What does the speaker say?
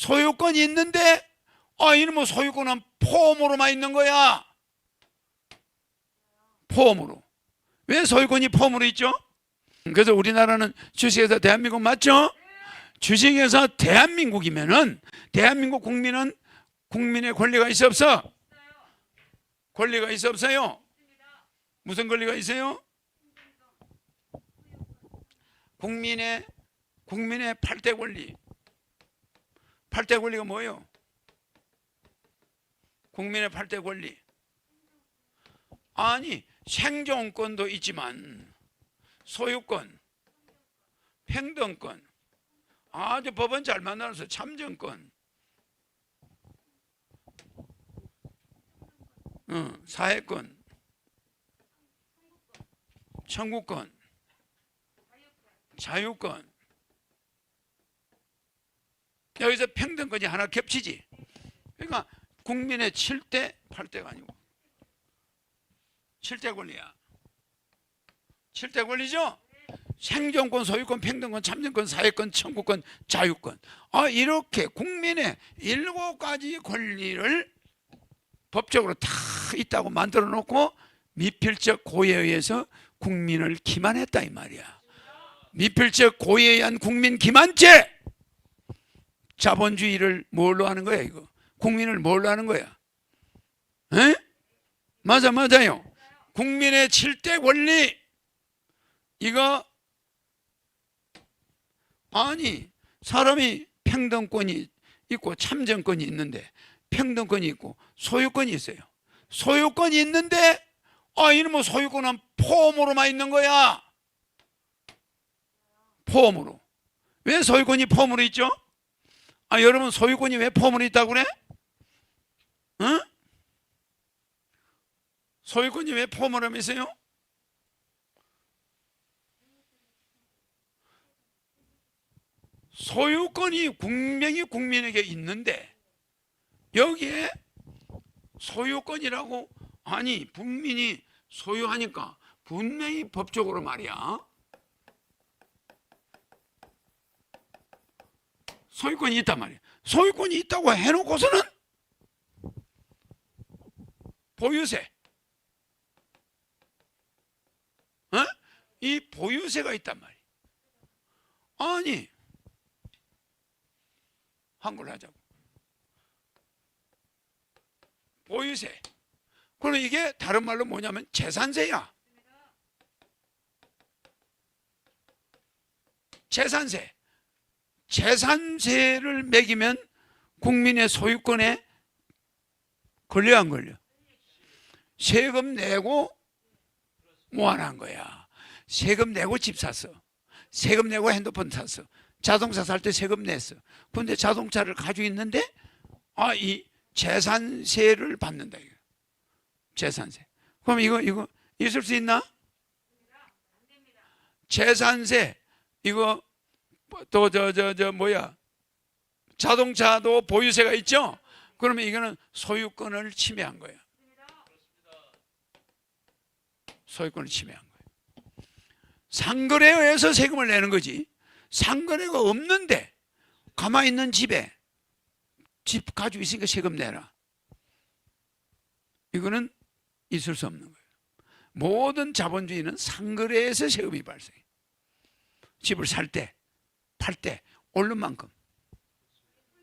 소유권이 있는데 아 이놈의 소유권은 폼으로만 있는 거야. 폼으로. 왜 소유권이 폼으로 있죠? 그래서 우리나라는 주식회사 대한민국 맞죠? 주식회사 대한민국이면은 대한민국 국민은 국민의 권리가 있어 없어? 권리가 있어 없어요? 무슨 권리가 있어요? 국민의 국민의 8대 권리. 8대 권리가 뭐예요? 국민의 8대 권리. 아니, 생존권도 있지만 소유권, 평등권, 아주 법원 잘 만들어서 참정권, 어, 사회권, 청구권, 자유권. 여기서 평등권이 하나 겹치지. 그러니까 국민의 7대, 8대가 아니고 7대 권리야. 7대 권리죠? 생존권, 소유권, 평등권, 참정권, 사회권, 청구권, 자유권. 아, 이렇게 국민의 일곱 가지 권리를 법적으로 다 있다고 만들어 놓고 미필적 고의에 의해서 국민을 기만했다 이 말이야. 미필적 고의에 의한 국민 기만죄. 자본주의를 뭘로 하는 거야 이거? 국민을 뭘로 하는 거야? 에? 맞아 맞아요. 국민의 7대 권리 이거 아니 사람이 평등권이 있고 참정권이 있는데 평등권이 있고 소유권이 있어요. 소유권이 있는데 아 이놈의 소유권은 폼으로만 있는 거야. 폼으로. 왜 소유권이 폼으로 있죠? 아 여러분 소유권이 왜 폼으로 있다고 그래? 응? 소유권이 왜 폼으로 있어요? 소유권이 분명히 국민에게 있는데 여기에 소유권이라고 아니 국민이 소유하니까 분명히 법적으로 말이야 소유권이 있단 말이야 소유권이 있다고 해놓고서는 보유세 어? 이 보유세가 있단 말이야 아니 한글 하자고. 보유세. 그럼 이게 다른 말로 뭐냐면 재산세야. 재산세. 재산세를 매기면 국민의 소유권에 걸려 안 걸려? 세금 내고 모아놓은 거야. 세금 내고 집 샀어. 세금 내고 핸드폰 샀어. 자동차 살 때 세금 냈어. 근데 자동차를 가지고 있는데 아 이 재산세를 받는다 이거. 재산세. 그럼 이거 이거 있을 수 있나? 재산세 이거 또 저 저 저 뭐야? 자동차도 보유세가 있죠? 그러면 이거는 소유권을 침해한 거야. 소유권을 침해한 거야. 상거래에 의해서 세금을 내는 거지. 상거래가 없는데 가만히 있는 집에 집 가지고 있으니까 세금 내라. 이거는 있을 수 없는 거예요. 모든 자본주의는 상거래에서 세금이 발생해. 집을 살 때, 팔 때 오른 만큼